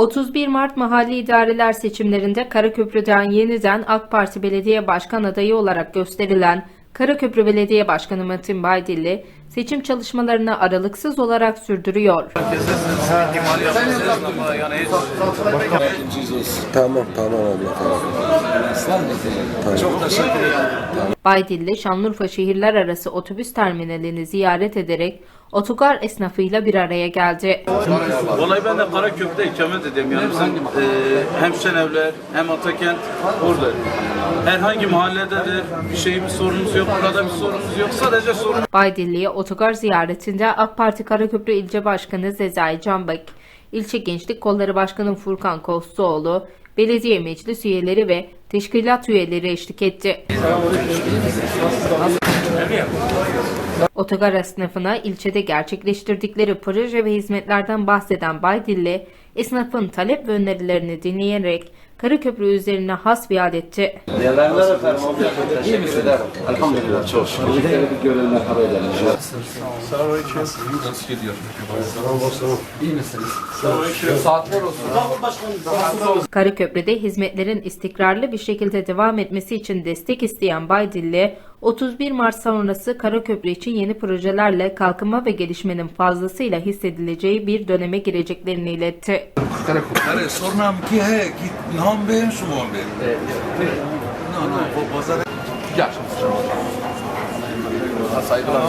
31 Mart mahalli idareler seçimlerinde Karaköprü'den yeniden AK Parti Belediye Başkan adayı olarak gösterilen Karaköprü Belediye Başkanı Metin Baydilli seçim çalışmalarını aralıksız olarak sürdürüyor. Tamam tamam abla tamam. Çok teşekkür ederim. Baydilli Şanlıurfa şehirler arası otobüs terminalini ziyaret ederek otogar esnafıyla bir araya geldi. Vallahi ben de Karaköprü'de ikamet ediyorum. Yani bizim e, hem Şenevler hem Atakent orada. Herhangi mahallededir. Bir şeyimiz sorunumuz yok. Burada bir sorunumuz yok. Sadece sorun Baydilli'ye otogar ziyaretinde AK Parti Karaköprü İlçe Başkanı Sezai Canbek, İlçe Gençlik Kolları Başkanı Furkan Kostoğlu, belediye meclis üyeleri ve teşkilat üyeleri eşlik etti. Otogar esnafına ilçede gerçekleştirdikleri proje ve hizmetlerden bahseden Baydilli, esnafın talep ve önerilerini dinleyerek Karaköprü üzerine hasbihal etti. Değerler efendim. İyi misin? Elhamdülillah çok şükür. Bir bir görelim haber edelim. Karaköprü'de hizmetlerin istikrarlı bir şekilde devam etmesi için destek isteyen Baydilli, 31 Mart sonrası Karaköprü için yeni yeni projelerle kalkınma ve gelişmenin fazlasıyla hissedileceği bir döneme gireceklerini iletti. Saygılar.